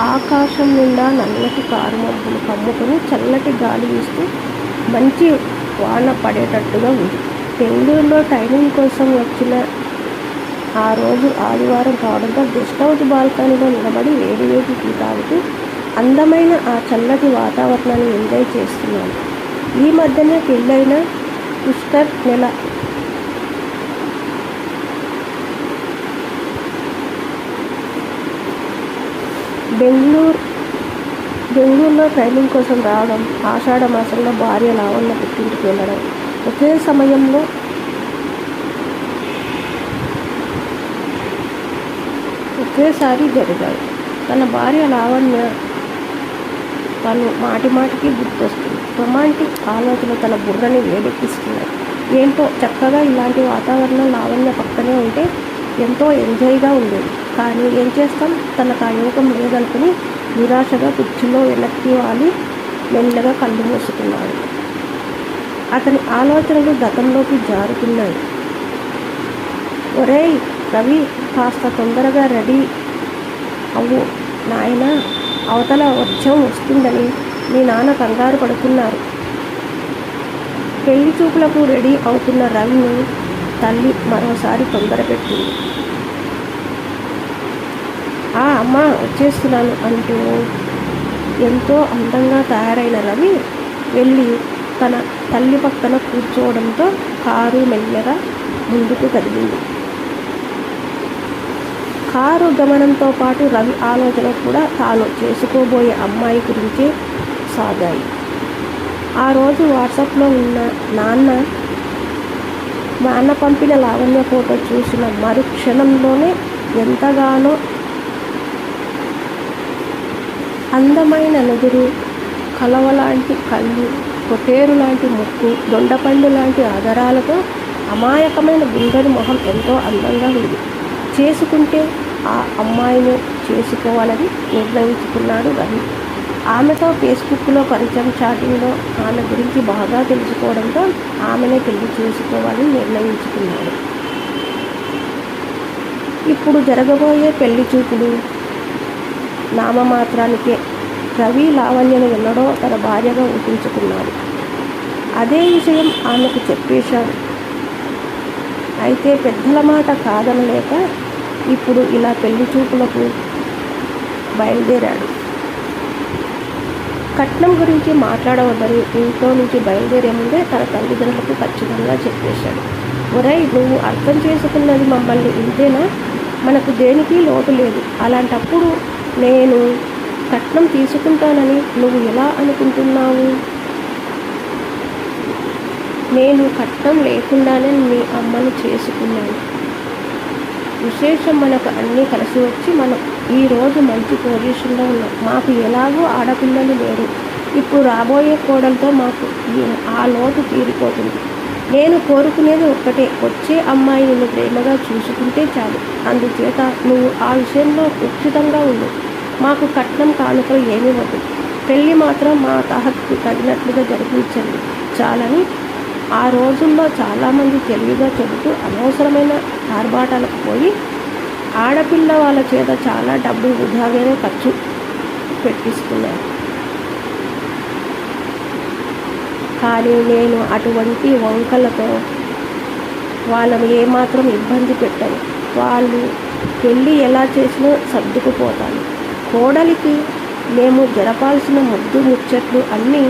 ఆకాశం నిండా నల్లటి కారు మబ్బులు కమ్ముకొని చల్లటి గాలి వీస్తూ మంచి వాన పడేటట్టుగా ఉంది. బెంగళూరులో టైమింగ్ కోసం వచ్చిన ఆ రోజు ఆదివారం కావడంతో గెస్ట్ హౌస్ బాల్కనీలో నిలబడి వేడి వేడి టీ తాగుతూ అందమైన ఆ చల్లటి వాతావరణాన్ని ఎంజాయ్ చేస్తున్నాను. ఈ మధ్యనే పెళ్ళైన పుష్కర్ నెల బెంగళూరు బెంగళూరులో ట్రైనింగ్ కోసం రావడం ఆషాఢ మాసంలో భార్య లావణ్య పుట్టింటికి వెళ్ళడం. ఒకే సమయంలో ఒకేసారి జరిగాయి. తన భార్య లావణ్య తను మాటి మాటికి గుర్తొస్తుంది. రొమాంటిక్ ఆలోచన తన బుర్రని వేడెక్కిస్తున్నాయి. ఏంటో చక్కగా ఇలాంటి వాతావరణం లావణ్య పక్కనే ఉంటే ఎంతో ఎంజాయ్గా ఉండేది. కానీ ఏం చేస్తాం? తనకు ఆ యోగం లేదనుకుని నిరాశగా కుర్చీలో వెనక్కి వాలి మెల్లగా కళ్ళు మూసుకున్నాడు. అతని ఆలోచనలు గతంలోకి జారుతున్నాయి. ఒరేయ్ రవి కాస్త తొందరగా రెడీ అవు నాయన అవతల వర్షం వస్తుందని మీ నాన్న కంగారు పడుతున్నారు. పెళ్ళి చూపులకు రెడీ అవుతున్న రవిని తల్లి మరోసారి తొందరపెట్టింది. ఆ అమ్మ వచ్చేస్తున్నాను అంటూ ఎంతో అందంగా తయారైన రవి వెళ్ళి తన తల్లి పక్కన కూర్చోవడంతో కారు మెల్లగా ముందుకు కదిలింది. కారు గమనంతో పాటు రవి ఆలోచన కూడా తాను చేసుకోబోయే అమ్మాయి గురించే సాగాయి. ఆ రోజు వాట్సాప్లో ఉన్న నాన్న నాన్న పంపిన లావణ్య ఫోటో చూసిన మరుక్షణంలోనే ఎంతగానో అందమైన నుదురు కలవలాంటి కళ్ళు కొటేరు లాంటి ముక్కు దొండపండు లాంటి ఆధారాలతో అమాయకమైన గుండెని మొహం ఎంతో అందంగా ఉంది. చేసుకుంటే ఆ అమ్మాయిని చేసుకోవాలని నిర్ణయించుకున్నాడు రవి. ఆమెతో ఫేస్బుక్లో పరిచయం చాటింగ్లో ఆమె గురించి బాగా తెలుసుకోవడంతో ఆమెనే పెళ్ళి చేసుకోవాలని నిర్ణయించుకున్నాడు. ఇప్పుడు జరగబోయే పెళ్ళి చూపులు నామమాత్రానికే. రవి లావణ్యను ఎన్నడో తన భార్యగా ఊహించుకున్నాడు. అదే విషయం ఆమెకు చెప్పేశాడు. అయితే పెద్దల మాట కాదనలేక ఇప్పుడు ఇలా పెళ్ళి చూపులకు బయలుదేరాడు. కట్నం గురించి మాట్లాడవద్దని ఇంట్లో నుంచి బయలుదేరే ముందే తన తల్లిదండ్రులకు ఖచ్చితంగా చెప్పేశాడు. ఒరై నువ్వు అర్థం చేసుకున్నది మమ్మల్ని ఇంతేనా? మనకు దేనికి లోటు లేదు. అలాంటప్పుడు నేను కట్నం తీసుకుంటానని నువ్వు ఎలా అనుకుంటున్నావు? నేను కట్నం లేకుండానే మీ అమ్మను చేసుకున్నాను. విశేషం మనకు అన్నీ కలిసి వచ్చి మనం ఈరోజు మంచి పొజిషన్లో ఉన్నాం మాకు ఎలాగో ఆడపిల్లలు లేరు. ఇప్పుడు రాబోయే కోడలతో మాకు ఆ లోటు తీరిపోతుంది. నేను కోరుకునేది ఒక్కటే వచ్చే అమ్మాయి నిన్ను ప్రేమగా చూసుకుంటే చాలు. అందుచేత నువ్వు ఆ విషయంలో ఉచితంగా ఉండు. మాకు కట్నం కానుకలు ఏమీ వద్దు. పెళ్ళి మాత్రం మా తహత్కు తగినట్లుగా జరిపించండి. చాలని ఆ రోజుల్లో చాలామంది తెలివిగా చెబుతూ అనవసరమైన ఆర్భాటాలకు పోయి ఆడపిల్ల వాళ్ళ చేత చాలా డబ్బు వృధాగానే ఖర్చు పెట్టిస్తున్నారు. కానీ నేను అటువంటి వంకలతో వాళ్ళని ఏమాత్రం ఇబ్బంది పెట్టను. వాళ్ళు పెళ్ళి ఎలా చేసినా సర్దుకుపోతాను కోడలికి మేము జరపాల్సిన ముద్దు ముచ్చట్లు అన్నీ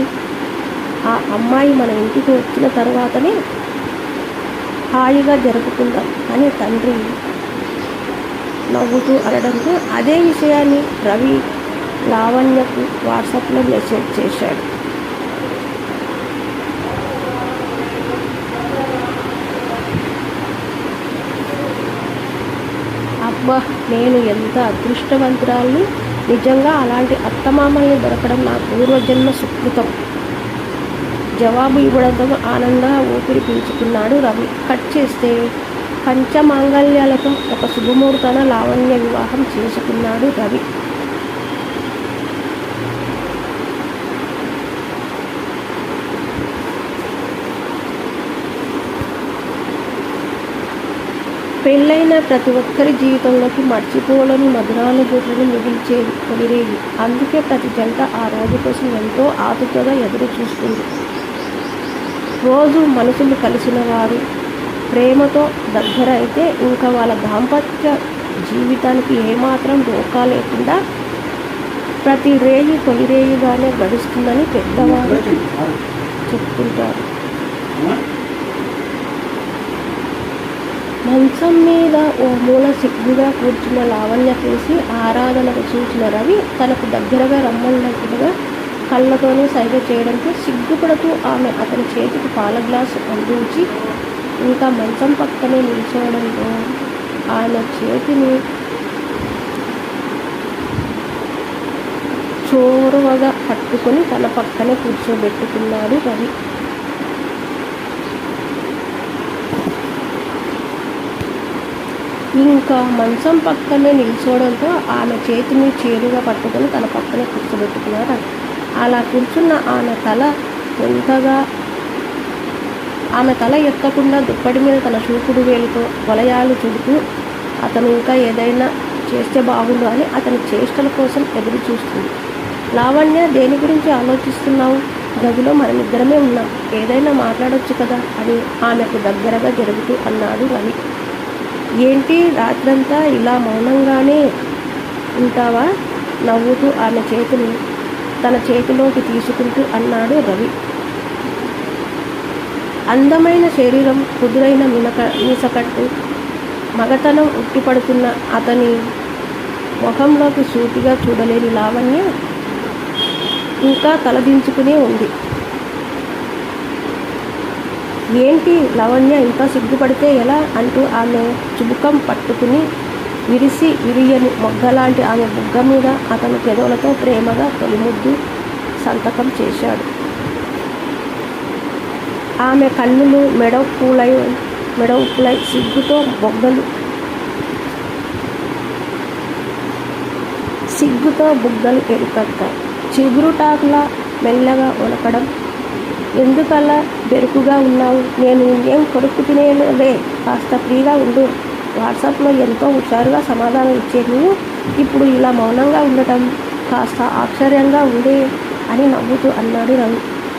ఆ అమ్మాయి మన ఇంటికి వచ్చిన తర్వాతనే హాయిగా జరుపుకుందాం అని తండ్రి నవ్వుతూ అనడంతో అదే విషయాన్ని రవి లావణ్యకు వాట్సాప్లో మెసేజ్ చేశాడు. అబ్బా నేను ఎంత అదృష్టవంతురాల్ని? నిజంగా అలాంటి అత్తమామల్ని దొరకడం నా పూర్వజన్మ సుకృతం. జవాబు ఇవ్వడంతో ఆనందంగా ఊపిరి పీల్చుకున్నాడు రవి. కట్ చేస్తే పంచమాంగళ్యాలతో ఒక శుభముహూర్తాన లావణ్య వివాహం చేసుకున్నాడు రవి. పెళ్ళైన ప్రతి ఒక్కరి జీవితంలోకి మర్చిపోలేని మధురానుభూతులను మిగిల్చేది కొనిరేవి అందుకే ప్రతి జంట ఆ రోజు కోసం ఎంతో ఆతుతగా ఎదురు చూస్తుంది రోజు మనసులు కలిసిన వారు ప్రేమతో దగ్గర అయితే ఇంకా వాళ్ళ దాంపత్య జీవితానికి ఏమాత్రం డోకా లేకుండా ప్రతి రేయి తొలి రేయిగానే గడుస్తుందని పెద్దవారు చెప్తుంటారు. మంచం మీద ఓ మూల సిగ్గుగా కూర్చున్న లావణ్య చేసి ఆరాధనకు చూసిన రవి తనకు దగ్గరగా రమ్మన్నట్టుగా కళ్ళతోనే సైగ చేయడంతో సిగ్గుపడుతూ ఆమె అతని చేతికి పాల గ్లాసు అందించి ఇంకా మంచం పక్కనే నిల్చోవడంతో ఆయన చేతిని చోరువగా పట్టుకొని తన పక్కనే కూర్చోబెట్టుకున్నాడు రవి. ఇంకా మంచం పక్కనే నిల్చోవడంతో ఆమె చేతిని చేరుగా పట్టుకొని తన పక్కనే కూర్చోబెట్టుకున్నారు అలా కూర్చున్న ఆమె తల ఎంతగా ఆమె తల ఎత్తకుండా దుప్పటి మీద తన చూపుడు వేలుతో వలయాలు చుడుతూ అతను ఇంకా ఏదైనా చేస్తే బాగుండు అని అతని చేష్టల కోసం ఎదురు చూస్తుంది. లావణ్య దేని గురించి ఆలోచిస్తున్నావు? గదిలో మనమిద్దరమే ఉన్నాం. ఏదైనా మాట్లాడొచ్చు కదా అని ఆమెకు దగ్గరగా జరుగుతూ అన్నాడు రవి. ఏంటి? రాత్రంతా ఇలా మౌనంగానే ఉంటావా? నవ్వుతూ ఆమె చేతిని తన చేతిలోకి తీసుకుంటూ అన్నాడు రవి. అందమైన శరీరం కుదురైన మినక మీసకట్టు మగతనం ఉట్టిపడుతున్న అతని ముఖంలోకి సూటిగా చూడలేని లావణ్య ఇంకా తలదించుకునే ఉంది. ఏంటి లవణ్య ఇంకా సిగ్గుపడితే ఎలా? అంటూ ఆమె చుబుకం పట్టుకుని విరిసి విరియని మొగ్గలాంటి ఆమె బుగ్గ మీద అతను పెదవులతో ప్రేమగా తొలిముద్దు సంతకం చేశాడు. ఆమె కన్నులు మెడవుపులై మెడవుపులై సిగ్గుతో బొగ్గలు. సిగ్గుతో బుగ్గలు ఎరుకత్తాయి చిగురుటాకులా మెల్లగా ఉనకడం ఎందుకలా బెరుకుగా ఉన్నావు? నేను ఏం కొడుకు తినేలే కాస్త ఫ్రీగా ఉండు. వాట్సాప్లో ఎంతో హుషారుగా సమాధానం ఇచ్చే నువ్వు. ఇప్పుడు ఇలా మౌనంగా ఉండటం కాస్త ఆశ్చర్యంగా ఉండే అని నవ్వుతూ అన్నాడు రవి.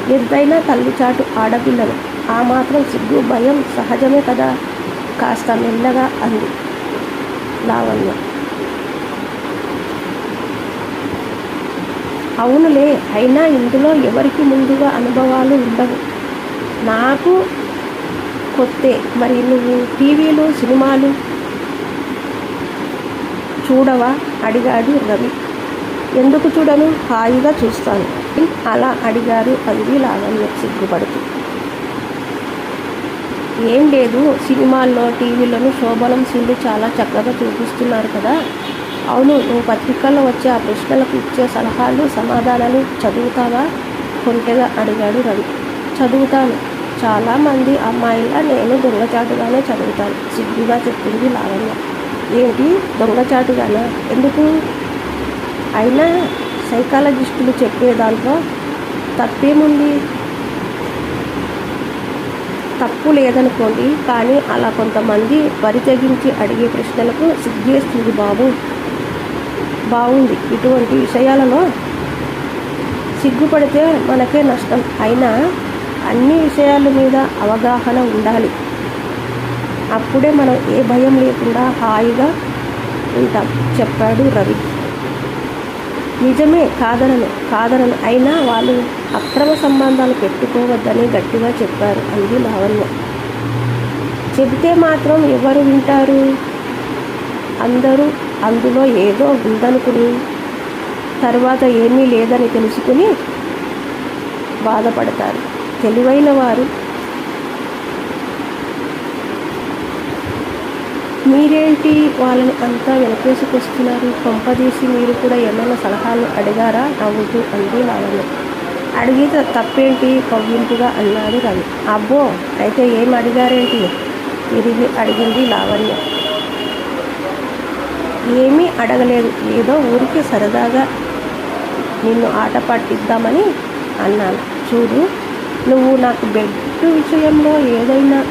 ఎంతైనా తల్లిచాటు ఆడపిల్లలు. ఆ మాత్రం సిగ్గు భయం సహజమే కదా? కాస్త మెల్లగా అంది లావణ్య. అవునులే అయినా ఇందులో ఎవరికి ముందుగా అనుభవాలు ఉండవు. నాకు కొత్తే మరి నువ్వు టీవీలు సినిమాలు చూడవా? అడిగాడు రవి. ఎందుకు చూడను? హాయిగా చూస్తాను. అలా అడిగారు అంది లావణ్య సిగ్గుపడుతూ. ఏం లేదు సినిమాల్లో టీవీలోను శోభనం సీన్లు చాలా చక్కగా చూపిస్తున్నారు కదా. అవును నువ్వు పత్రికల్లో వచ్చే ఆ ప్రశ్నలకు ఇచ్చే సలహాలు సమాధానాలు చదువుతావా? కొంటెగా అడిగాడు రవి. చదువుతాను. చాలామంది అమ్మాయిలా నేను దొంగచాటుగానే చదువుతాను సిగ్గుగా చెప్పింది లావణ్య. ఏంటి? దొంగచాటుగానా? ఎందుకు? అయినా సైకాలజిస్టులు చెప్పే దాంట్లో తప్పేముంది? తప్పు లేదనుకోండి కానీ అలా కొంతమంది పరితగించి అడిగే ప్రశ్నలకు సిగ్గేస్తుంది బాబు. బాగుంది ఇటువంటి విషయాలలో సిగ్గుపడితే మనకే నష్టం. అయినా అన్ని విషయాల మీద అవగాహన ఉండాలి. అప్పుడే మనం ఏ భయం లేకుండా హాయిగా ఉంటాం చెప్పాడు రవి. నిజమే కాదనను కాదనను. అయినా వాళ్ళు అక్రమ సంబంధాలు పెట్టుకోవద్దని గట్టిగా చెప్పారు అంది లావణ్య చెబితే మాత్రం ఎవరు వింటారు? అందరూ అందులో ఏదో ఉందనుకుని తర్వాత ఏమీ లేదని తెలుసుకుని బాధపడతారు. తెలివైన వారు మీరేంటి వాళ్ళని అంతా వెనకేసుకొస్తున్నారు? పంపదీసి మీరు కూడా ఏమైనా సలహాలు అడిగారా? నవ్వుతూ అంది లావణ్య అడిగితే తప్పేంటి? కవ్వింపుగా అన్నాడు రవి. అబ్బో అయితే ఏం అడిగారేంటి? తిరిగి అడిగింది లావణ్య. ఏమీ అడగలేదు. ఏదో ఊరికి సరదాగా నిన్ను ఆట పట్టిద్దామని అన్నాను. చూడు నువ్వు నాకు బెడ్ విషయంలో ఏదైనా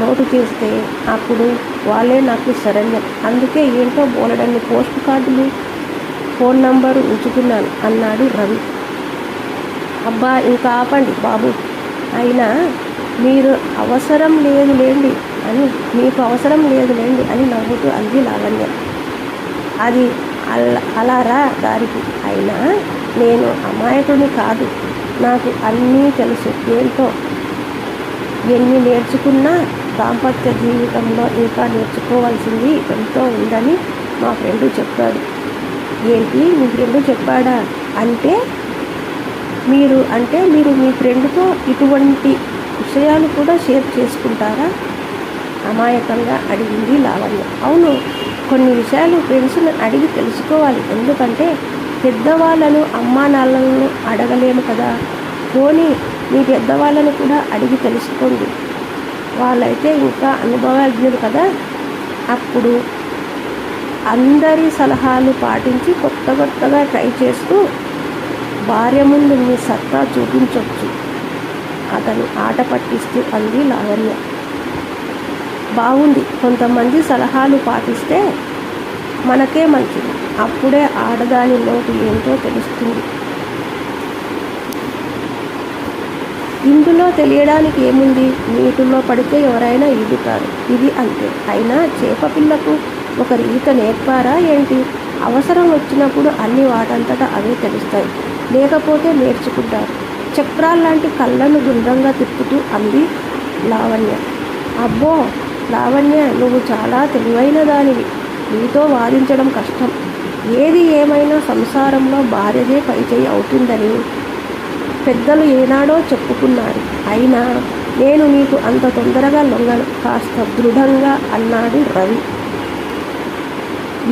నోటు చేస్తే అప్పుడు వాళ్ళే నాకు శరణ్యం. అందుకే ఏంటో బోలెడన్ని పోస్ట్ కార్డులు ఫోన్ నంబరు ఉంచుకున్నాను అన్నాడు రవి. అబ్బా ఇంకా ఆపండి బాబు. అయినా మీరు అవసరం లేదు లేండి అని మీకు అవసరం లేదు లేండి అని నవ్వుతూ అంది లావణ్య. అది అల్ అలారా దారికి అయినా నేను అమాయకుని కాదు. నాకు అన్నీ తెలుసు. ఏంటో ఎన్ని నేర్చుకున్నా దాంపత్య జీవితంలో ఇంకా నేర్చుకోవాల్సింది ఎంతో ఉందని మా ఫ్రెండ్ చెప్పాడు. ఏంటి? మీ ఫ్రెండ్ చెప్పాడా? అంటే మీరు అంటే మీరు మీ ఫ్రెండ్తో ఇటువంటి విషయాలు కూడా షేర్ చేసుకుంటారా? అమాయకంగా అడిగింది లావణ్య. అవును కొన్ని విషయాలు ఫ్రెండ్స్ని అడిగి తెలుసుకోవాలి. ఎందుకంటే పెద్దవాళ్ళను అమ్మా నాన్నలను అడగలేము కదా. పోనీ మీ పెద్దవాళ్ళను కూడా అడిగి తెలుసుకోండి. వాళ్ళైతే ఇంకా అనుభవజ్ఞులు కదా. అప్పుడు అందరి సలహాలు పాటించి కొత్త కొత్తగా ట్రై చేస్తూ భార్య ముందు మీ సత్తా చూపించవచ్చు అతను ఆట పట్టిస్తూ అంది లావణ్య. బాగుంది. కొంతమంది సలహాలు పాటిస్తే మనకే మంచిది. అప్పుడే ఆడదాని లోటు ఏంటో తెలుస్తుంది. ఇందులో తెలియడానికి ఏముంది? నీటిలో పడితే ఎవరైనా ఈదుతారు ఇది అంతే. అయినా చేప పిల్లకు ఒకరి ఈత నేర్పారా ఏంటి? అవసరం వచ్చినప్పుడు అన్ని వాటంతటా అవే తెలుస్తాయి. లేకపోతే నేర్చుకుంటారు. చక్రాల్లాంటి కళ్ళను గుండ్రంగా తిప్పుతూ అంది లావణ్య. అబ్బో! లావణ్య నువ్వు చాలా తెలివైన దానివి. నీతో వాదించడం కష్టం. ఏది ఏమైనా సంసారంలో భార్యదే పైచేయి అవుతుందని. పెద్దలు ఏనాడో చెప్పుకున్నారు. అయినా నేను నీకు అంత తొందరగా లొంగను. కాస్త దృఢంగా అన్నాడు రవి.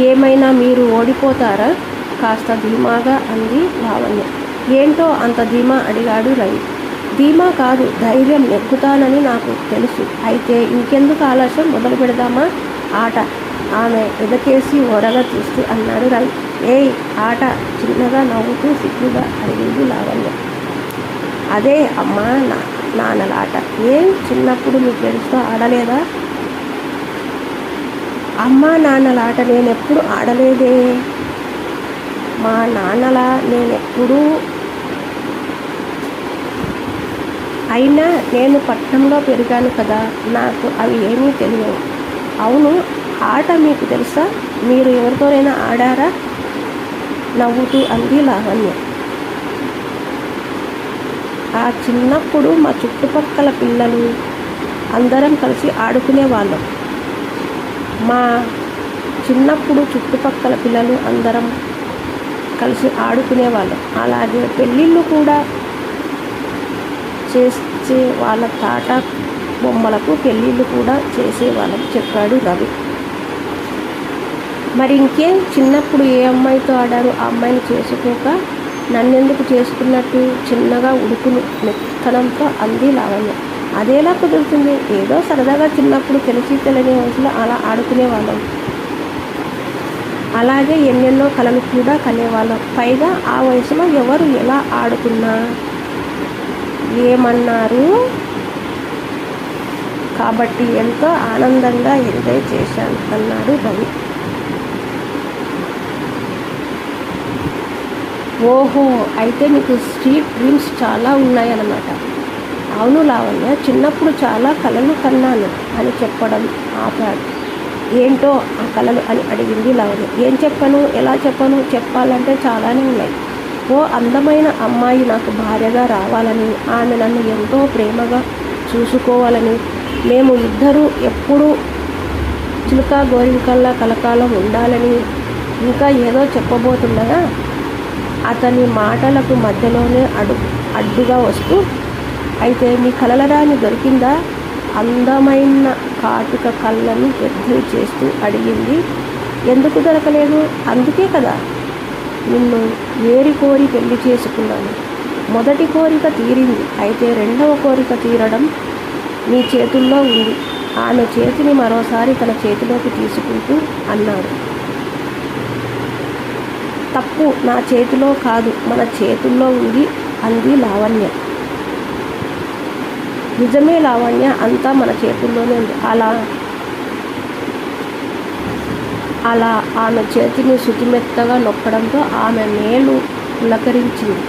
ఏమైనా మీరు ఓడిపోతారా? కాస్త ధీమాగా అంది లావణ్య. ఏంటో అంత ధీమా అడిగాడు రవి. ధీమా కాదు ధైర్యం నెక్కుతానని నాకు తెలుసు. అయితే ఇంకెందుకు ఆలస్యం? మొదలు పెడదామా? ఆట. ఆమె ఎదకేసి ఓరగా చూస్తూ అన్నాడు రవి. ఏయ్ ఆట. చిన్నగా నవ్వుతూ సిగ్గుగా అడిగింది లావణ్య. అదే అమ్మా నా నాన్నలాట. ఏం చిన్నప్పుడు మీ ఫ్రెండ్స్తో ఆడలేదా? అమ్మా నాన్నలాట నేను ఎప్పుడు ఆడలేదే. మా నాన్నలా నేనెప్పుడూ అయినా నేను పట్టణంలో పెరిగాను కదా నాకు అవి ఏమీ తెలియవు. అవును ఆట మీకు తెలుసా? మీరు ఎవరితోనైనా ఆడారా? నవ్వుతూ అంది లావణ్య. ఆ చిన్నప్పుడు మా చుట్టుపక్కల పిల్లలు అందరం కలిసి ఆడుకునే వాళ్ళం. మా చిన్నప్పుడు చుట్టుపక్కల పిల్లలు అందరం కలిసి ఆడుకునే వాళ్ళం. అలాగే పెళ్ళిళ్ళు కూడా చేసే వాళ్ళ తాట బొమ్మలకు పెళ్ళిళ్ళు కూడా చేసేవాళ్ళం చెప్పాడు రవి. మరి ఇంకేం? చిన్నప్పుడు ఏ అమ్మాయితో ఆడారు? ఆ అమ్మాయిని చేసుకోక నన్నెందుకు చేసుకున్నట్టు చిన్నగా ఉడుకులు మెత్తనంతో అంది లావణ్య. అదేలా కుదురుతుంది? ఏదో సరదాగా చిన్నప్పుడు తెలిసి తెలియని వయసులో అలా ఆడుకునే వాళ్ళం అలాగే ఎన్నెన్నో కళలు కూడా కనేవాళ్ళం. పైగా ఆ వయసులో ఎవరు ఎలా ఆడుకున్నా? ఏమన్నారు? కాబట్టి ఎంతో ఆనందంగా ఎంజాయ్ చేశాను అన్నాడు రవి. ఓహో అయితే మీకు స్ట్రీట్ డ్రీమ్స్ చాలా ఉన్నాయన్నమాట. అవును లావణ్య చిన్నప్పుడు చాలా కళలు కన్నాను అని చెప్పడం ఆపాడు. ఏంటో ఆ కళలు అని అడిగింది లావణ్య. ఏం చెప్పను? ఎలా చెప్పను? చెప్పాలంటే చాలానే ఉన్నాయి. ఓ అందమైన అమ్మాయి నాకు భార్యగా రావాలని ఆమె నన్ను ఎంతో ప్రేమగా చూసుకోవాలని. మేము ఇద్దరూ ఎప్పుడూ చిలుక గోరింకల్లా కలకాలం ఉండాలని. ఇంకా ఏదో చెప్పబోతుండగా అతని మాటలకు మధ్యలోనే అడు అడ్డుగా వస్తూ అయితే మీ కలలరాని దొరికిందా? అందమైన కాటుక కళ్ళను పెద్దవి చేస్తూ అడిగింది. ఎందుకు దొరకలేదు? అందుకే కదా. నిన్ను ఏరి కోరి పెళ్ళి చేసుకున్నాను. మొదటి కోరిక తీరింది. అయితే రెండవ కోరిక తీరడం నీ చేతుల్లో ఉంది. ఆమె చేతిని మరోసారి తన చేతిలోకి తీసుకుంటూ అన్నాడు. తప్పు నా చేతిలో కాదు మన చేతుల్లో ఉంది అంది లావణ్య. నిజమే లావణ్య అంతా మన చేతుల్లోనే ఉంది. అలా అలా ఆమె చేతిని శుతిమెత్తగా నొక్కడంతో ఆమె మేలు పులకరించింది.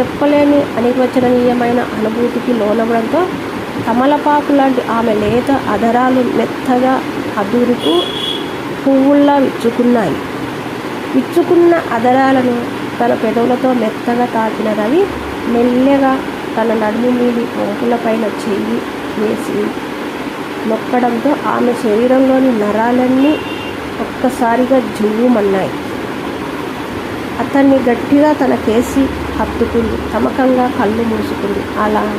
చెప్పలేని అనిర్వచనీయమైన అనుభూతికి లోనవడంతో తమలపాకు లాంటి ఆమె లేత అధరాలు మెత్తగా అదురుకు పువ్వుల్లా విచ్చుకున్నాయి. ఇచ్చుకున్న అదరాలను తన పెదవులతో మెత్తగా తాకిన రవి మెల్లగా తన నడుము మీది వంపులపైన చెయ్యి వేసి నొక్కడంతో ఆమె శరీరంలోని నరాలన్నీ ఒక్కసారిగా జువ్వుమన్నాయి అతన్ని గట్టిగా తన కేసి హత్తుకుంది. తమకంగా కళ్ళు మూసుకుంది. అలా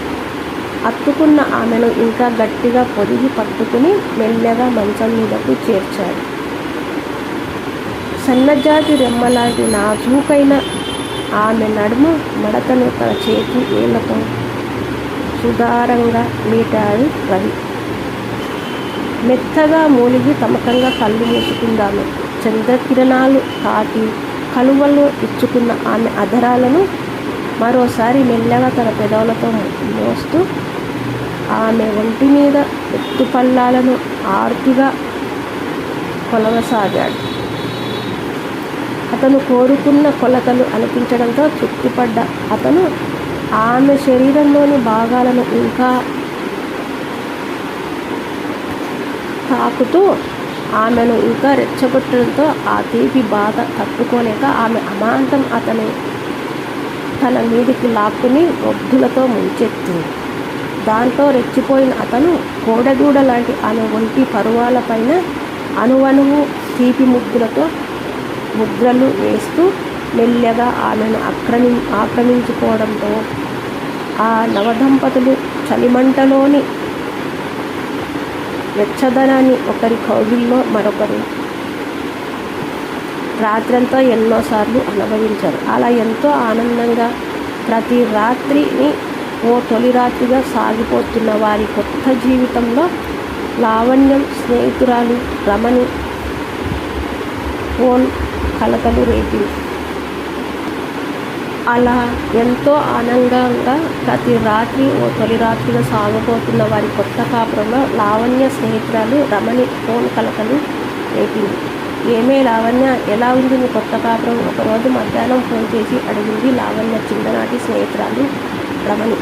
హత్తుకున్న ఆమెను ఇంకా గట్టిగా పొదిగి పట్టుకుని మెల్లగా మంచం మీదకు చేర్చాడు. సన్నజాతి రెమ్మలాంటి నాజూకైన ఆమె నడుము మడతను తన చేతి వేళ్ళతో సుధారంగా మీటాడు రవి. మెత్తగా మూలిగి తమకంగా కళ్ళు మూసుకుందాము. చంద్రకిరణాలు తాకి కలువలు ఇచ్చుకున్న ఆమె అధరాలను మరోసారి మెల్లగా తన పెదవులతో మోస్తూ ఆమె ఒంటి మీద ఎత్తుపల్లాలను ఆర్తిగా కొలవసాగాడు. అతను కోరుకున్న కొలతలు అనిపించడంతో తృప్తిపడ్డ అతను ఆమె శరీరంలోని భాగాలను ఇంకా తాకుతూ ఆమెను ఇంకా రెచ్చగొట్టడంతో ఆ తీపి బాధ తట్టుకోలేక ఆమె అమాంతం అతను తన మీదికి లాక్కుని బొద్దులతో ముంచెత్తింది. దాంతో రెచ్చిపోయిన అతను కోడదూడ లాంటి ఆమె ఒంటి పరువాలపైన అణువణువు తీపి ముగ్గులతో ముద్రలు వేస్తూ మెల్లగా ఆమెను ఆక్రమి ఆక్రమించుకోవడంతో ఆ నవదంపతులు చలిమంటలోని వెచ్చదనాన్ని ఒకరి కౌగిల్లో మరొకరు రాత్రంతా ఎన్నోసార్లు అనుభవించారు. అలా ఎంతో ఆనందంగా ప్రతి రాత్రిని ఓ తొలి రాత్రిగా సాగిపోతున్న వారి కొత్త జీవితంలో లావణ్యం స్నేహితురాలు రమణి ఫోన్ కలకలు రేపింది అలా ఎంతో ఆనందంగా ప్రతి రాత్రి ఓ తొలి రాత్రిగా సాగబోతున్న వారి కొత్త కాపురంలో లావణ్య స్నేహితురాలు రమణి ఫోన్ కలకలు రేపింది ఏమే లావణ్య ఎలా ఉంది నీ కొత్త కాపురం? ఒకరోజు మధ్యాహ్నం ఫోన్ చేసి అడిగింది లావణ్య చిన్ననాటి స్నేహితురాలు రమణి.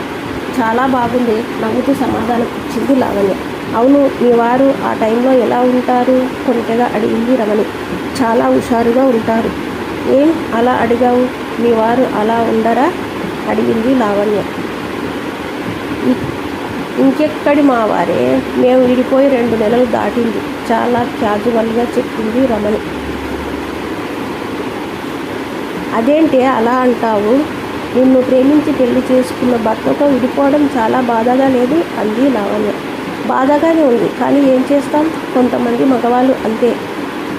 చాలా బాగుంది నవ్వుతూ సమాధానం ఇచ్చింది లావణ్య. అవును మీ వారు ఆ టైంలో ఎలా ఉంటారు? కొంతగా అడిగింది రమణి. చాలా హుషారుగా ఉంటారు. ఏం అలా అడిగావు? మీ వారు అలా ఉండరా? అడిగింది లావణ్య. ఇంకెక్కడి మా వారే? మేము విడిపోయి రెండు నెలలు దాటింది. చాలా క్యాజువల్గా చెప్పింది రమణి. అదేంటి అలా అంటావు? నిన్ను ప్రేమించి పెళ్ళి చేసుకున్న భర్తతో విడిపోవడం చాలా బాధగా లేదు? అంది లావణ్య. బాధగానే ఉంది. కానీ ఏం చేస్తాం? కొంతమంది మగవాళ్ళు అంతే.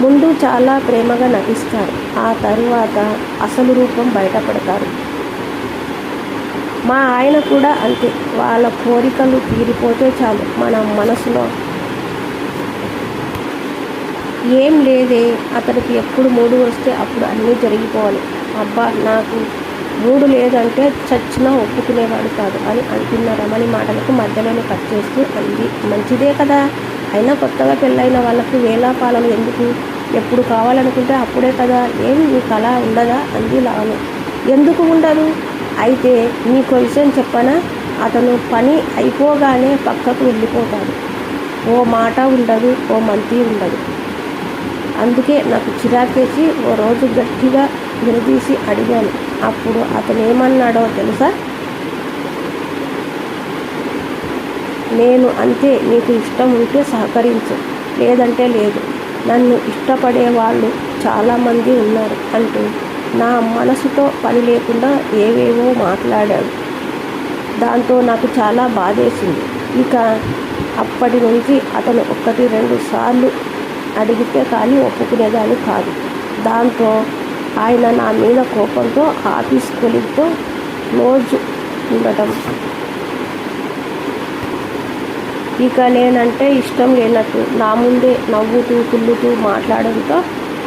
ముందు చాలా ప్రేమగా నటిస్తారు. ఆ తరువాత అసలు రూపం బయటపడతారు. మా ఆయన కూడా అంతే. వాళ్ళ కోరికలు తీరిపోతే చాలు. మన మనసులో ఏం లేదే. అతనికి ఎప్పుడు మూడు వస్తే అప్పుడు అన్నీ జరిగిపోవాలి. అబ్బా నాకు మూడు లేదంటే చచ్చినా ఒప్పుకునేవాడు కాదు అని అంటున్న రమణి మాటలకు మధ్యలోనే కట్ చేస్తూ అంది. మంచిదే కదా. అయినా కొత్తగా పెళ్ళైన వాళ్ళకు వేలాపాలలు ఎందుకు? ఎప్పుడు కావాలనుకుంటే అప్పుడే కదా. ఏమి మీకు కళ ఉండదా? అంది లావణి ఎందుకు ఉండదు? అయితే నీకు విషయం చెప్పనా? అతను పని అయిపోగానే పక్కకు వెళ్ళిపోతాడు. ఓ మాట ఉండదు ఓ మంతి ఉండదు. అందుకే నాకు చిరాకేసి ఓ రోజు గట్టిగా నిలదీసి అడిగాను. అప్పుడు అతను ఏమన్నాడో తెలుసా? నేను అంతే నీకు ఇష్టం ఉంటే సహకరించు. లేదంటే లేదు. నన్ను ఇష్టపడే వాళ్ళు చాలామంది ఉన్నారు అంటూ నా మనసుతో పని లేకుండా ఏవేవో మాట్లాడాడు. దాంతో నాకు చాలా బాధేసింది. ఇక అప్పటి నుంచి అతను ఒకటి రెండు సార్లు అడిగితే కానీ ఒప్పుకునేదాన్ని కాదు. దాంతో ఆయన నా మీద కోపంతో ఆఫీస్ కొలిగ్తో క్లోజ్ ఉండటం. ఇక నేనంటే ఇష్టం లేనట్టు నా ముందే నవ్వుతూ కుళ్ళుతూ మాట్లాడడంతో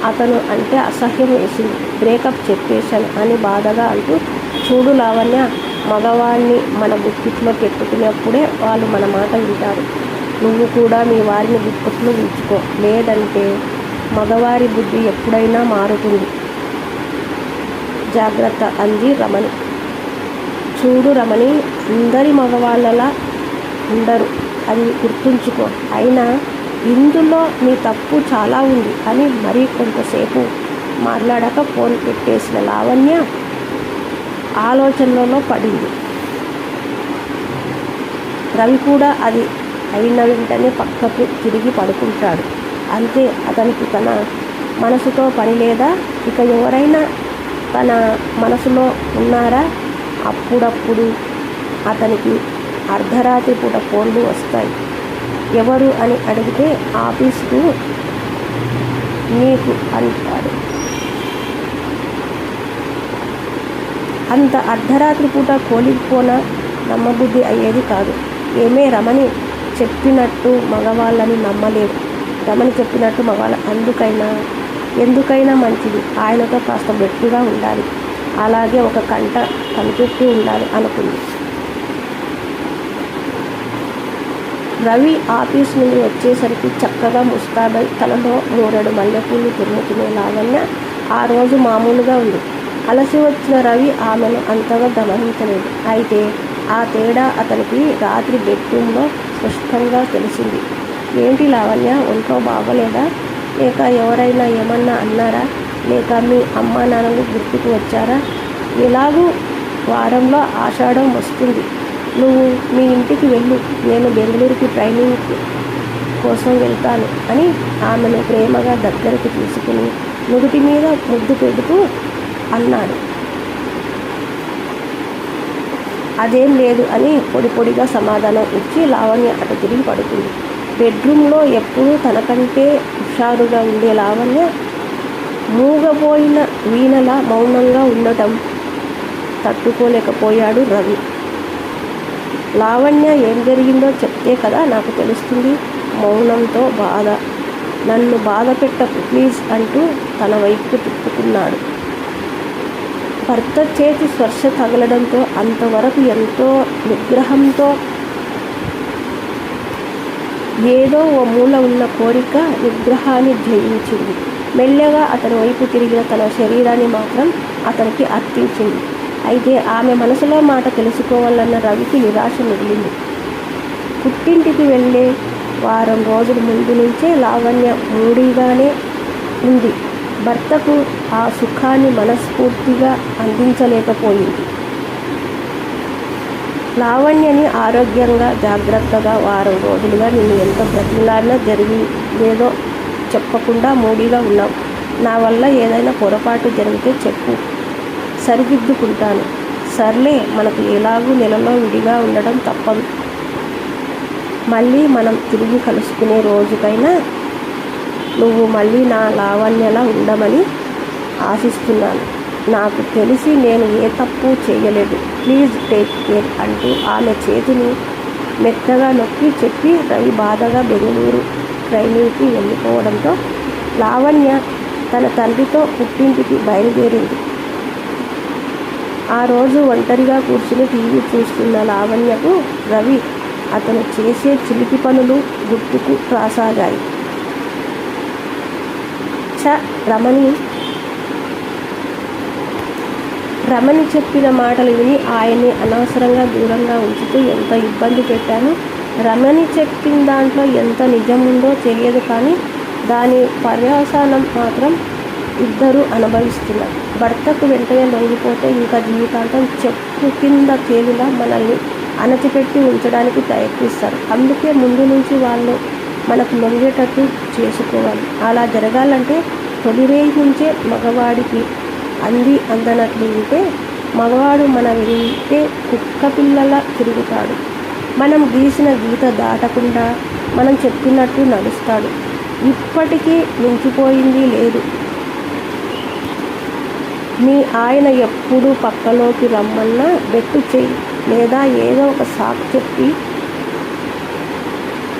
అతను అంటే అసహ్యం వేసింది. బ్రేకప్ చెప్పేశాను అని బాధగా అంటూ చూడు లావణ్య మగవాడిని మన గుప్పిట్లో పెట్టుకునేప్పుడే వాళ్ళు మన మాట వింటారు. నువ్వు కూడా మీ వారిని గుప్పిట్లో ఉంచుకో. లేదంటే మగవారి బుద్ధి ఎప్పుడైనా మారుతుంది. జాగ్రత్త అంది రమణి. చూడు రమణి అందరి మగవాళ్ళలా ఉండరు. అది గుర్తుంచుకో. అయినా ఇందులో నీ తప్పు చాలా ఉంది. అని మరీ కొంతసేపు మాట్లాడాక ఫోన్ పెట్టేసిన లావణ్య ఆలోచనలో పడింది. రవి కూడా అది అయిన వెంటనే పక్కకు తిరిగి పడుకుంటాడు. అంతే అతనికి తన మనసుతో పని లేదా? ఇక ఎవరైనా తన మనసులో ఉన్నారా? అప్పుడప్పుడు అతనికి అర్ధరాత్రి పూట ఫోన్లు వస్తాయి. ఎవరు అని అడిగితే ఆఫీసుకు నీకు అంటాడు. అంత అర్ధరాత్రి పూట కోలిపోన నమ్మబుద్ధి అయ్యేది కాదు. ఏమే రమణి చెప్పినట్టు మగవాళ్ళని నమ్మలేదు రమణి చెప్పినట్టు మగవాళ్ళ అందుకైనా ఎందుకైనా మంచిది. ఆయనతో కాస్త గట్టిగా ఉండాలి. అలాగే ఒక కంట కనిపెట్టి ఉండాలి అనుకుంది. రవి ఆఫీస్ నుండి వచ్చేసరికి చక్కగా ముస్తాబై తనలో మూరెడు మల్లెపూలు తురుముకునే లావణ్య ఆ రోజు మామూలుగా ఉంది. అలసి వచ్చిన రవి ఆమెను అంతగా గమనించలేదు. అయితే ఆ తేడా అతనికి రాత్రి బెడ్రూమ్లో స్పష్టంగా తెలిసింది. ఏంటి లావణ్య ఒంట్లో బాగలేదా? లేక ఎవరైనా ఏమన్నా అన్నారా? లేక మీ అమ్మ నాన్నలు గుర్తుకు వచ్చారా? ఎలాగూ వారంలో ఆషాఢం వస్తుంది. నువ్వు మీ ఇంటికి వెళ్ళు. నేను బెంగళూరుకి ట్రైనింగ్ కోసం వెళ్తాను అని ఆమెను ప్రేమగా దగ్గరికి తీసుకుని నుదుటి మీద ముద్దు పెడుతూ అన్నాడు. అదేం లేదు అని పొడి పొడిగా సమాధానం ఇచ్చి లావణ్య అటు తిరిగి పడుతుంది బెడ్రూమ్లో ఎప్పుడూ తనకంటే హుషారుగా ఉండే లావణ్య మూగపోయిన వీణలా మౌనంగా ఉండటం తట్టుకోలేకపోయాడు రవి. లావణ్య ఏం జరిగిందో చెప్తే కదా నాకు తెలుస్తుంది. మౌనంతో బాధ. నన్ను బాధ పెట్టకు ప్లీజ్ అంటూ తన వైపు తిప్పుకున్నాడు. భర్త చేతి స్పర్శ తగలడంతో అంతవరకు ఎంతో నిగ్రహంతో ఏదో ఓ మూల ఉన్న కోరిక నిగ్రహాన్ని జయించింది. మెల్లగా అతని వైపు తిరిగిన తన శరీరాన్ని మాత్రం అతనికి అర్పించింది. అయితే ఆమె మనసులో మాట తెలుసుకోవాలన్న రవికి నిరాశ మిగిలింది. పుట్టింటికి వెళ్ళే వారం రోజుల ముందు నుంచే లావణ్య మూడిగానే ఉంది. భర్తకు ఆ సుఖాన్ని మనస్ఫూర్తిగా అందించలేకపోయింది. లావణ్యని ఆరోగ్యంగా జాగ్రత్తగా వారం రోజులుగా నేను ఎంత బ్రతిలాడినా జరిగి లేదో చెప్పకుండా మూడిగా ఉన్నావు. నా వల్ల ఏదైనా పొరపాటు జరిగితే చెప్పు. సరిదిద్దుకుంటాను. సర్లే మనకు ఎలాగూ నెలలో విడిగా ఉండడం తప్పదు. మళ్ళీ మనం తిరిగి కలుసుకునే రోజుకైనా నువ్వు మళ్ళీ నా లావణ్యలా ఉండమని ఆశిస్తున్నాను. నాకు తెలిసి నేను ఏ తప్పు చేయలేదు. ప్లీజ్ టేక్ కేర్ అంటూ ఆమె చేతిని మెత్తగా నొక్కి చెప్పి రవి బాధగా బెంగళూరు ట్రైనింగ్కి వెళ్ళిపోవడంతో లావణ్య తన తండ్రితో పుట్టింటికి బయలుదేరింది. ఆ రోజు ఒంటరిగా కూర్చుని టీవీ చూస్తున్న లావణ్యకు రవి అతను చేసే చిలిపి పనులు గుర్తుకు రాసాగాయి. చ రమణి రమణి చెప్పిన మాటలు విని ఆయన్ని అనవసరంగా దూరంగా ఉంచుతూ ఎంత ఇబ్బంది పెట్టాను? రమణి చెప్పిన దాంట్లో ఎంత నిజం ఉందో తెలియదు కానీ దాని పర్యవసానం మాత్రం ఇద్దరు అనుభవిస్తున్నారు. భర్తకు వెంటనే లొంగిపోతే ఇంకా జీవితాంతం చెప్పు కింద తేలిలా మనల్ని అణచిపెట్టి ఉంచడానికి ప్రయత్నిస్తారు. అందుకే ముందు నుంచి వాళ్ళు మనకు లొంగేటట్టు చేసుకోవాలి. అలా జరగాలంటే తొలి నుంచే మగవాడికి అంది అందనట్లు ఉంటే మగవాడు మన వెళ్తే కుక్క పిల్లల తిరుగుతాడు. మనం గీసిన గీత దాటకుండా మనం చెప్పినట్టు నడుస్తాడు. ఇప్పటికీ మించిపోయింది లేదు. మీ ఆయన ఎప్పుడు పక్కలోకి రమ్మన్నా బెట్టు చెయ్యి లేదా ఏదో ఒక సాకు చెప్పి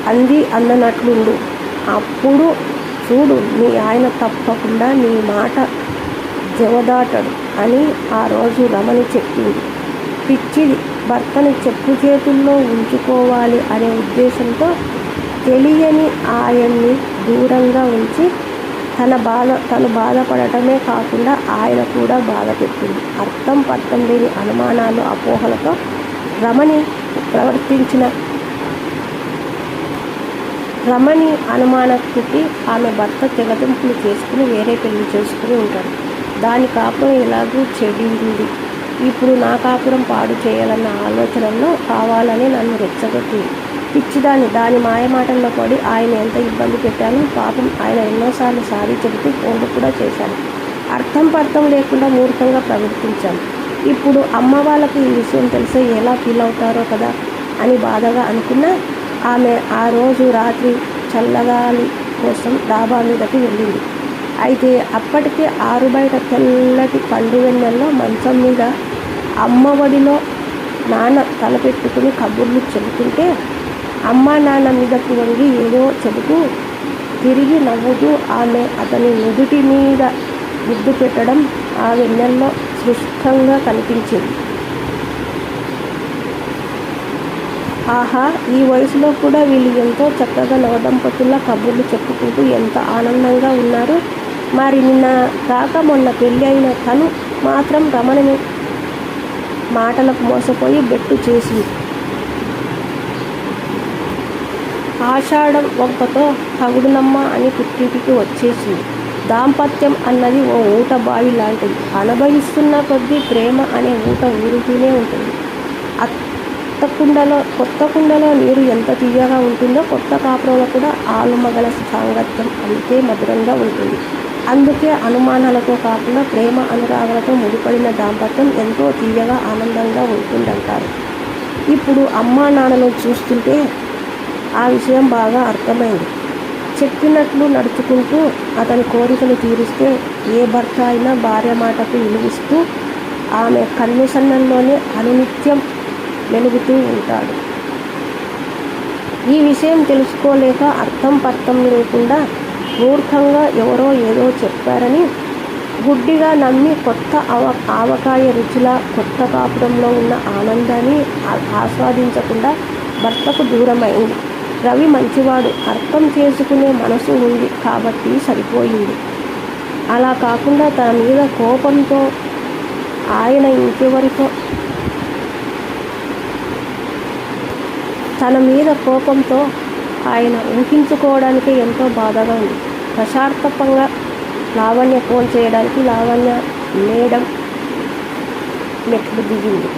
అంది అందనట్లుండు. అప్పుడు చూడు మీ ఆయన తప్పకుండా నీ మాట జవదాటడు అని ఆ రోజు రమణి చెప్పింది. పిచ్చిది భర్తను చెప్పు చేతుల్లో ఉంచుకోవాలి అనే ఉద్దేశంతో తెలియని ఆయన్ని దూరంగా ఉంచి తన బాధ తను బాధపడటమే కాకుండా ఆయన కూడా బాధ పెట్టింది. అర్థం పర్థం లేని అనుమానాలు అపోహలతో రమణి ప్రవర్తించిన రమణి అనుమానస్తుకి ఆమె భర్త తెగతింపులు చేసుకుని వేరే పెళ్ళి చేసుకుని ఉంటాడు. దాని కాపురం ఎలాగూ చెడింది ఇప్పుడు నా కాపురం పాడు చేయాలన్న ఆలోచనలో కావాలని నన్ను రెచ్చగొట్టింది పిచ్చిదాన్ని దాని మాయమాటల్లో పడి ఆయన ఎంత ఇబ్బంది పెట్టానో పాపం ఆయన ఎన్నోసార్లు సారీ చెబుతూ ఫోన్లు కూడా చేశాను. అర్థం పర్థం లేకుండా మూర్ఖంగా ప్రవర్తించాను. ఇప్పుడు అమ్మ వాళ్ళకి ఈ విషయం తెలిసే ఎలా ఫీల్ అవుతారో కదా అని బాధగా అనుకున్నా ఆమె ఆ రోజు రాత్రి చల్లగాలి కోసం డాబా మీదకి వెళ్ళింది. అయితే అప్పటికే ఆరు బయట తెల్లటి పండు వెన్నెల్లో మంచం మీద అమ్మ ఒడిలో నాన్న తలపెట్టుకుని కబుర్లు చెబుతుంటే అమ్మ నాన్న మీదకు వంగి ఏదో చెబుతూ తిరిగి నవ్వుతూ ఆమె అతని నుదుటి మీద ముద్దు పెట్టడం ఆ వెన్నెల్లో స్పష్టంగా కనిపించింది. ఆహా ఈ వయసులో కూడా వీళ్ళు ఎంతో చక్కగా నవదంపతుల కబుర్లు చెప్పుకుంటూ ఎంత ఆనందంగా ఉన్నారు. మరి నిన్న కాక మొన్న పెళ్ళి అయిన తను మాత్రం రమణని మాటలకు మోసపోయి బెట్టు చేసింది. ఆషాఢం వంకతో తగుడునమ్మ అని పుట్టింటికి వచ్చేసింది. దాంపత్యం అన్నది ఓ ఊట బావి లాంటిది. అనుభవిస్తున్న కొద్దీ ప్రేమ అనే ఊట ఊరుతూనే ఉంటుంది. అత్త కుండలో కొత్త కుండలో నీరు ఎంత తీయగా ఉంటుందో కొత్త కాపురంలో కూడా ఆలుమగల సాంగత్యం అంతే మధురంగా ఉంటుంది. అందుకే అనుమానాలతో కాకుండా ప్రేమ అనురాగాలతో ముడిపడిన దాంపత్యం ఎంతో తీయగా ఆనందంగా ఉంటుందంటారు. ఇప్పుడు అమ్మా నాన్నను చూస్తుంటే ఆ విషయం బాగా అర్థమైంది. చెప్పినట్లు నడుచుకుంటూ అతని కోరికలు తీరిస్తే ఏ భర్త అయినా భార్య మాటకు విలువిస్తూ ఆమె కన్నుసన్నంలోనే అనునిత్యం వెలుగుతూ ఉంటాడు. ఈ విషయం తెలుసుకోలేక అర్థం పర్థం లేకుండా మూర్ఖంగా ఎవరో ఏదో చెప్పారని గుడ్డిగా నమ్మి కొత్త ఆవ ఆవకాయ రుచిలా కొత్త కాపురంలో ఉన్న ఆనందాన్ని ఆస్వాదించకుండా భర్తకు దూరమైంది. రవి మంచివాడు అర్థం చేసుకునే మనసు ఉంది కాబట్టి సరిపోయింది. అలా కాకుండా తన మీద కోపంతో ఆయన ఇంకెవరితో? తన మీద కోపంతో ఆయన ఊహించుకోవడానికి ఎంతో బాధగా ఉంది. ప్రశాంతపంగా లావణ్య ఫోన్ చేయడానికి లావణ్య మేడం మెట్లు దిగింది.